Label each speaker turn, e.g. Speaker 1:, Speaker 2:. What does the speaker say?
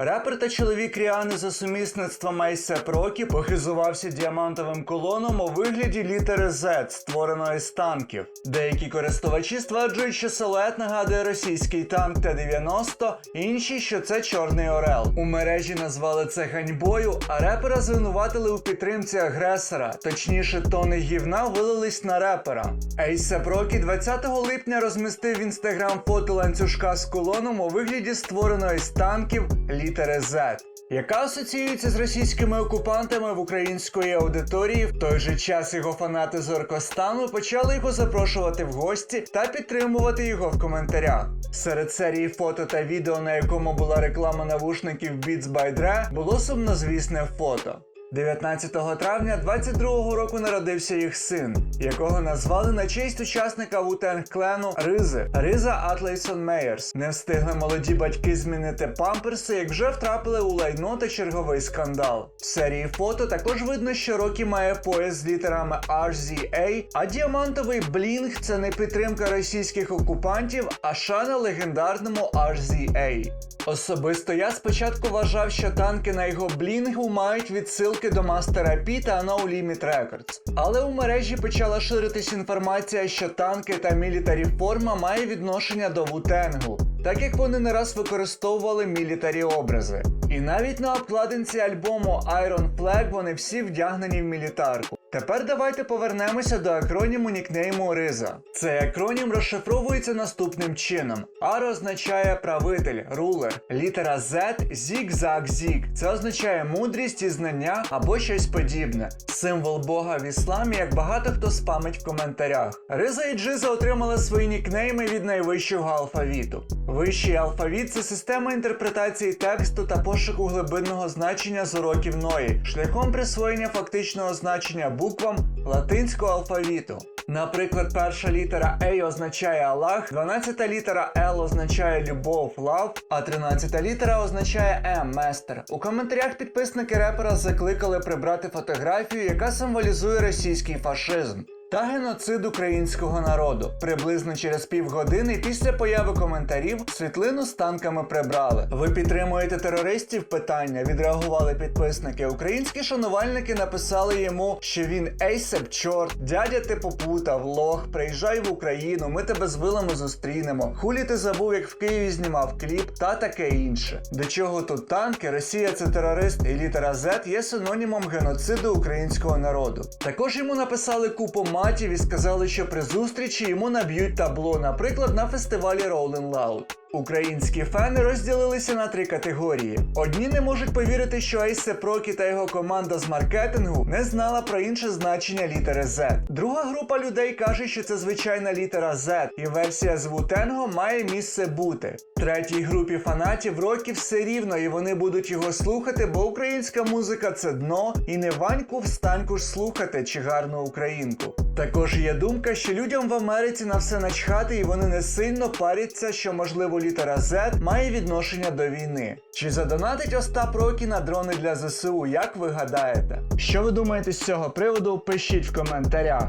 Speaker 1: Репер та чоловік Ріани за сумісництвом Айсеп Рокі похизувався діамантовим колоном у вигляді літери Z, створеної з танків. Деякі користувачі стверджують, що силует нагадує російський танк Т-90, інші, що це Чорний Орел. У мережі назвали це ганьбою, а репера звинуватили у підтримці агресора. Точніше, тони гівна вилились на репера. Айсеп Рокі 20 липня розмістив в інстаграм фото ланцюжка з колоном у вигляді створеної з танків літери Z. Яка асоціюється з російськими окупантами в української аудиторії, в той же час його фанати з Оркостану почали його запрошувати в гості та підтримувати його в коментарях. Серед серії фото та відео, на якому була реклама навушників Beats by Dre, було сумнозвісне фото. 19 травня 22-го року народився їх син, якого назвали на честь учасника Вутенг клену Ризи Риза Атлейсон Мейерс. Не встигли молоді батьки змінити памперси, як вже втрапили у лайно та черговий скандал. В серії фото також видно, що Рокі має пояс з літерами RZA, а діамантовий блінг це не підтримка російських окупантів, а шана легендарному RZA. Особисто я спочатку вважав, що танки на його блінгу мають відсилки до Мастера Пі та No Limit Records. Але у мережі почала ширитись інформація, що танки та мілітарі форма має відношення до Вутенгу, так як вони не раз використовували мілітарі образи. І навіть на обкладинці альбому Iron Flag вони всі вдягнені в мілітарку. Тепер давайте повернемося до акроніму нікнейму Риза. Цей акронім розшифровується наступним чином: R означає правитель, рулер, літера Z зік-зак-зік. Це означає мудрість і знання або щось подібне. Символ Бога в ісламі, як багато хто спамить в коментарях. Риза і Джиза отримали свої нікнейми від найвищого алфавіту. Вищий алфавіт це система інтерпретації тексту та пошуку глибинного значення з уроків Ної, шляхом присвоєння фактичного значення буквам латинського алфавіту. Наприклад, перша літера A означає Аллах, 12 літера L означає любов, лав, а 13 літера означає M, местер. У коментарях підписники репера закликали прибрати фотографію, яка символізує російський фашизм. Та геноцид українського народу. Приблизно через півгодини після появи коментарів світлину з танками прибрали. Ви підтримуєте терористів? Питання відреагували підписники. Українські шанувальники написали йому, що він ейсеп чорт, дядя ти попутав, лох, приїжджай в Україну, ми тебе з вилами зустрінемо. Хулі ти забув, як в Києві знімав кліп та таке інше. До чого тут танки? Росія це терорист, і літера Z є синонімом геноциду українського народу. Також йому написали купу матів і сказали, що при зустрічі йому наб'ють табло, наприклад, на фестивалі Rolling Loud. Українські фани розділилися на три категорії. Одні не можуть повірити, що Айсе Прокі та його команда з маркетингу не знала про інше значення літери Z. Друга група людей каже, що це звичайна літера Z, і версія з Вутенго має місце бути. Третій групі фанатів Рокі все рівно, і вони будуть його слухати, бо українська музика це дно, і не ваньку встаньку ж слухати чи гарну українку. Також є думка, що людям в Америці на все начхати, і вони не сильно паряться, що можливо літера Z має відношення до війни. Чи задонатить Остап Рокі на дрони для ЗСУ, як ви гадаєте? Що ви думаєте з цього приводу? Пишіть в коментарях.